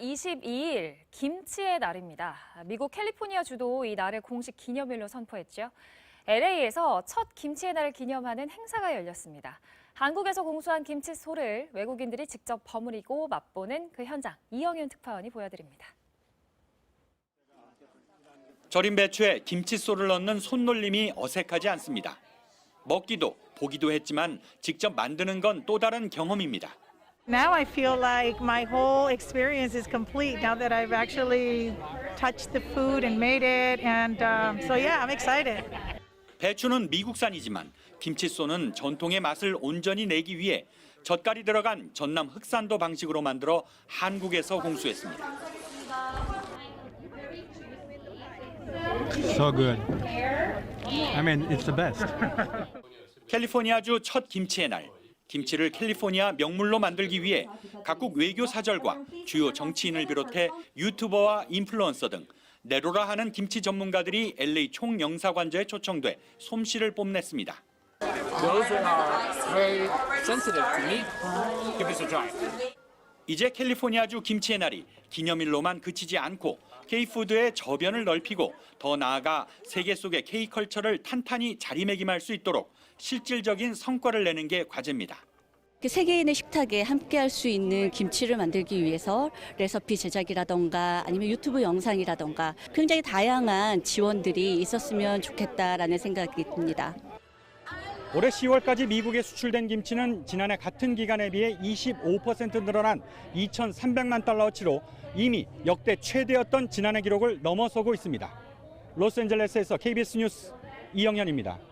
22일 김치의 날입니다. 미국 캘리포니아 주도 이 날을 공식 기념일로 선포했죠. LA에서 첫 김치의 날을 기념하는 행사가 열렸습니다. 한국에서 공수한 김치 소를 외국인들이 직접 버무리고 맛보는 그 현장 이영윤 특파원이 보여드립니다. 절임 배추에 김치소를 넣는 손놀림이 어색하지 않습니다. 먹기도 보기도 했지만 직접 만드는 건 또 다른 경험입니다. Now I feel like my whole experience is complete now that I've actually touched the food and made it. And um, so, yeah, I'm excited. 배추는 미국산이지만 김치소는 전통의 맛을 온전히 내기 위해 젓갈이 들어간 전남 흑산도 방식으로 만들어 한국에서 공수했습니다. So good. I mean, it's the best. 캘리포니아주 첫 김치의 날. 김치를 캘리포니아 명물로 만들기 위해 각국 외교 사절과 주요 정치인을 비롯해 유튜버와 인플루언서 등 내로라 하는 김치 전문가들이 LA 총영사관저에 초청돼 솜씨를 뽐냈습니다. Those are very sensitive to me. Give this a try. 이제 캘리포니아주 김치의 날이 기념일로만 그치지 않고 K푸드의 저변을 넓히고 더 나아가 세계 속의 K컬처를 탄탄히 자리매김할 수 있도록 실질적인 성과를 내는 게 과제입니다. 그 세계인의 식탁에 함께할 수 있는 김치를 만들기 위해서 레시피 제작이라던가 아니면 유튜브 영상이라던가 굉장히 다양한 지원들이 있었으면 좋겠다라는 생각이 듭니다. 올해 10월까지 미국에 수출된 김치는 지난해 같은 기간에 비해 25% 늘어난 2,300만 달러어치로 이미 역대 최대였던 지난해 기록을 넘어서고 있습니다. 로스앤젤레스에서 KBS 뉴스 이영현입니다.